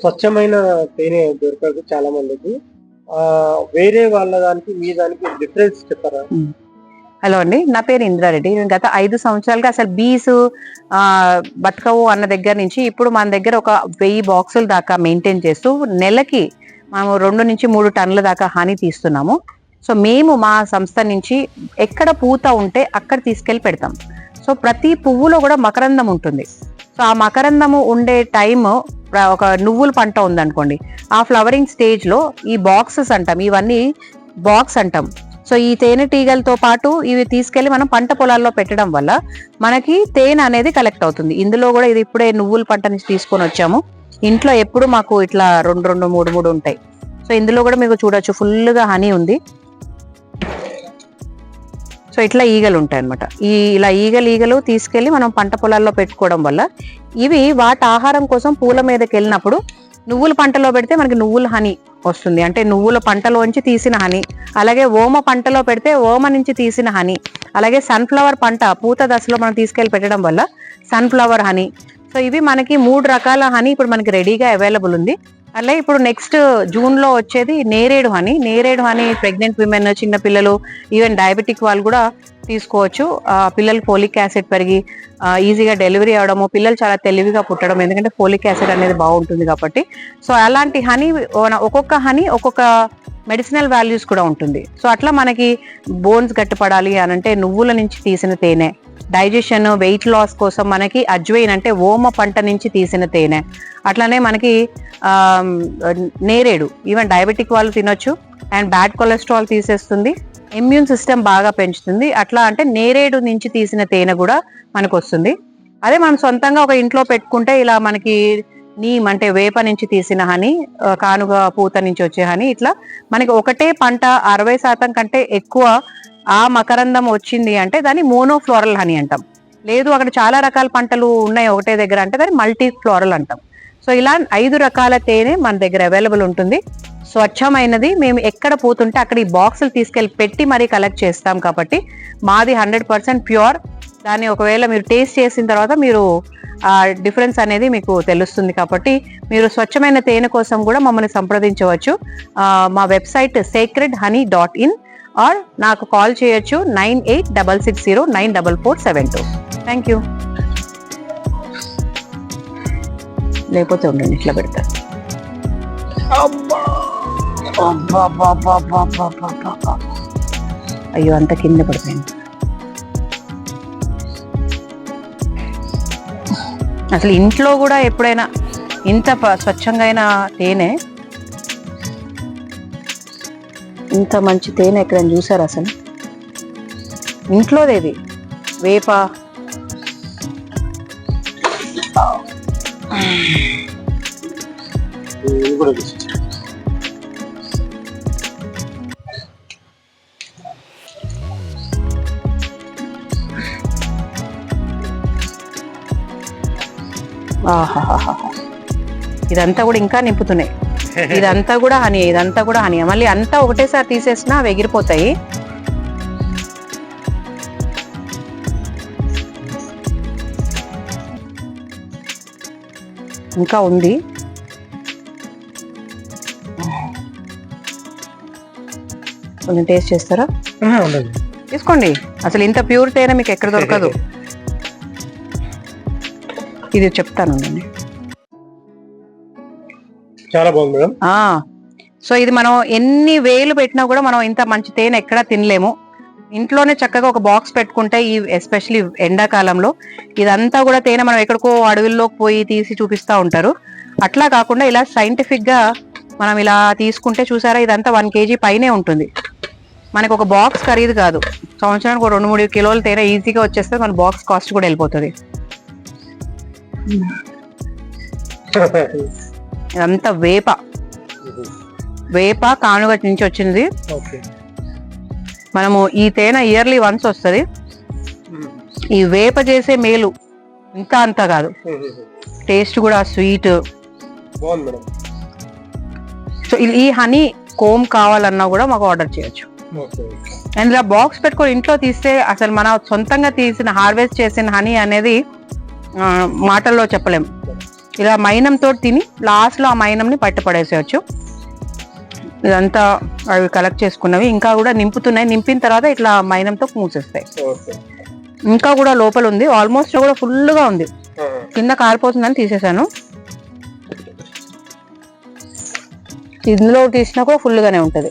స్వచ్ఛమైన తేనె దొరకదు చాలా మందికి. వేరే వాళ్ళ దానికి మీ దానికి డిఫరెన్స్ చెప్పారా? హలో అండి నా పేరు ఇంద్రారెడ్డి నేను గత ఐదు సంవత్సరాలుగా అసలు బీస్ బతకవు అన్న దగ్గర నుంచి ఇప్పుడు మన దగ్గర ఒక వెయ్యి బాక్సుల దాకా మెయింటైన్ చేస్తూ నెలకి మేము రెండు నుంచి మూడు టన్నుల దాకా హాని తీస్తున్నాము. సో మేము మా సంస్థ నుంచి ఎక్కడ పూత ఉంటే అక్కడ తీసుకెళ్ళి పెడతాం. సో ప్రతి పువ్వులో కూడా మకరందం ఉంటుంది. సో ఆ మకరందము ఉండే టైం ఒక నువ్వుల పంట ఉందనుకోండి. ఆ ఫ్లవరింగ్ స్టేజ్లో ఈ బాక్సెస్ అంటాం ఇవన్నీ బాక్స్ అంటాం. సో ఈ తేనెటీగలతో పాటు ఇవి తీసుకెళ్ళి మనం పంట పొలాల్లో పెట్టడం వల్ల మనకి తేనె అనేది కలెక్ట్ అవుతుంది. ఇందులో కూడా ఇది ఇప్పుడే నువ్వుల పంట నుంచి తీసుకొని వచ్చాము. ఇంట్లో ఎప్పుడు మాకు ఇట్లా రెండు రెండు మూడు మూడు ఉంటాయి. సో ఇందులో కూడా మీకు చూడొచ్చు ఫుల్గా హనీ ఉంది. సో ఇట్లా ఈగలు ఉంటాయి అనమాట ఈ ఇలా ఈగలు ఈగలు తీసుకెళ్ళి మనం పంట పొలాల్లో పెట్టుకోవడం వల్ల ఇవి వాటి ఆహారం కోసం పూల మీదకి వెళ్ళినప్పుడు నువ్వుల పంటలో పెడితే మనకి నువ్వుల హనీ వస్తుంది. అంటే నువ్వుల పంటలోంచి తీసిన హనీ అలాగే ఓమ పంటలో పెడితే ఓమ నుంచి తీసిన హనీ అలాగే సన్ఫ్లవర్ పంట పూత దశలో మనం తీసుకెళ్ళి పెట్టడం వల్ల సన్ఫ్లవర్ హనీ. సో ఇవి మనకి మూడు రకాల హనీ ఇప్పుడు మనకి రెడీగా అవైలబుల్ ఉంది. అలాగే ఇప్పుడు నెక్స్ట్ జూన్లో వచ్చేది నేరేడు హనీ నేరేడు హనీ ప్రెగ్నెంట్ విమెన్ చిన్న పిల్లలు ఈవెన్ డయాబెటిక్ వాళ్ళు కూడా తీసుకోవచ్చు. పిల్లలు ఫోలిక్ యాసిడ్ పెరిగి ఈజీగా డెలివరీ అవడము పిల్లలు చాలా తెలివిగా పుట్టడం ఎందుకంటే ఫోలిక్ యాసిడ్ అనేది బాగుంటుంది కాబట్టి. సో అలాంటి హనీ ఒక్కొక్క హనీ ఒక్కొక్క మెడిసినల్ వాల్యూస్ కూడా ఉంటుంది. సో అట్లా మనకి బోన్స్ గట్టిపడాలి అని అంటే నువ్వుల నుంచి తీసిన తేనె డైజెషన్ వెయిట్ లాస్ కోసం మనకి అజ్వైన్ అంటే ఓమ పంట నుంచి తీసిన తేనె. అట్లానే మనకి నేరేడు ఈవెన్ డయాబెటిక్ వాళ్ళు తినొచ్చు. అండ్ బ్యాడ్ కొలెస్ట్రాల్ తీసేస్తుంది. ఇమ్యూన్ సిస్టమ్ బాగా పెంచుతుంది. అట్లా అంటే నేరేడు నుంచి తీసిన తేనె కూడా మనకు వస్తుంది అదే మనం సొంతంగా ఒక ఇంట్లో పెట్టుకుంటే ఇలా మనకి నీమ్ అంటే వేప నుంచి తీసిన హనీ కానుగ పూత నుంచి వచ్చే హనీ ఇట్లా మనకి ఒకటే పంట అరవై శాతం కంటే ఎక్కువ ఆ మకరందం వచ్చింది అంటే దాన్ని మోనోఫ్లోరల్ హనీ అంటాం. లేదు అక్కడ చాలా రకాల పంటలు ఉన్నాయి ఒకటే దగ్గర అంటే దాన్ని మల్టీ ఫ్లోరల్ అంటాం. సో ఇలా ఐదు రకాల తేనె మన దగ్గర అవైలబుల్ ఉంటుంది. స్వచ్ఛమైనది మేము ఎక్కడ పోతుంటే అక్కడ ఈ బాక్సులు తీసుకెళ్ళి పెట్టి మరీ కలెక్ట్ చేస్తాం కాబట్టి మాది హండ్రెడ్ పర్సెంట్ ప్యూర్ దాన్ని ఒకవేళ మీరు టేస్ట్ చేసిన తర్వాత మీరు ఆ డిఫరెన్స్ అనేది మీకు తెలుస్తుంది కాబట్టి మీరు స్వచ్ఛమైన తేనె కోసం కూడా మమ్మల్ని సంప్రదించవచ్చు. మా website sacred honey dot in or నాకు కాల్ చేయొచ్చు nine eight double six zero nine double four seven two. Thank you లేకపోతే ఉండండి ఇట్లా పెడతా అయ్యో అంత కింద పడిపోయింది. అసలు ఇంట్లో కూడా ఎప్పుడైనా ఇంత స్వచ్ఛంగా అయిన తేనె? ఇంత మంచి తేనె ఎక్కడైనా చూసారు అసలు? ఇంట్లోదేది. వేప. కూడా ఇదంతా కూడా ఇంకా నింపుతున్నాయి. ఇదంతా కూడా హనీ ఇదంతా కూడా హనీ. మళ్ళీ అంతా ఒకటేసారి తీసేసినా అవి ఎగిరిపోతాయి. ఇంకా ఉంది. కొంచెం టేస్ట్ చేస్తారా? తీసుకోండి. అసలు ఇంత ప్యూర్ తేనె మీకు ఎక్కడ దొరకదు. ఇది చెప్తాను నేను. చాలా బాగుంది మేడం. ఆ సో ఇది మనం ఎన్ని వేలు పెట్టినా కూడా మనం ఇంత మంచి తేనె ఎక్కడా తినలేము. ఇంట్లోనే చక్కగా ఒక బాక్స్ పెట్టుకుంటే ఈ ఎస్పెషలీ ఎండాకాలంలో ఇదంతా కూడా తేనె మనం ఎక్కడికో అడవుల్లోకి పోయి తీసి చూపిస్తా ఉంటారు. అట్లా కాకుండా ఇలా సైంటిఫిక్గా మనం ఇలా తీసుకుంటే చూసారా ఇదంతా వన్ కేజీ పైనే ఉంటుంది. మనకు ఒక బాక్స్ ఖరీదు కాదు. సంవత్సరానికి రెండు మూడు కిలోల తేనె ఈజీగా వచ్చేస్తే మన బాక్స్ కాస్ట్ కూడా వెళ్ళిపోతుంది. ఇదంతా వేప. వేప కానుగ నుంచి వచ్చింది మనము ఈ తేనె ఇయర్లీ వన్స్ వస్తుంది. ఈ వేప చేసే మేలు ఇంకా అంత కాదు. టేస్ట్ కూడా స్వీట్. సో ఈ- హనీ కోమ్ కావాలన్నా కూడా మాకు ఆర్డర్ చేయొచ్చు. అండ్ ఇలా బాక్స్ పెట్టుకొని ఇంట్లో తీస్తే అసలు మన సొంతంగా తీసిన హార్వెస్ట్ చేసిన హనీ అనేది మాటల్లో చెప్పలేం. ఇలా మైనంతో తిని లాస్ట్లో ఆ మైనంని పట్టుపడేసేయచ్చు. ఇదంతా అవి కలెక్ట్ చేసుకున్నవి ఇంకా కూడా నింపుతున్నాయి. నింపిన తర్వాత ఇట్లా మైనంతో మూసేస్తాయి. ఇంకా కూడా లోపల ఉంది. ఆల్మోస్ట్ కూడా ఫుల్గా ఉంది. కింద కారిపోతుందని తీసేసాను ఇందులో తీసినా కూడా ఫుల్గానే ఉంటుంది.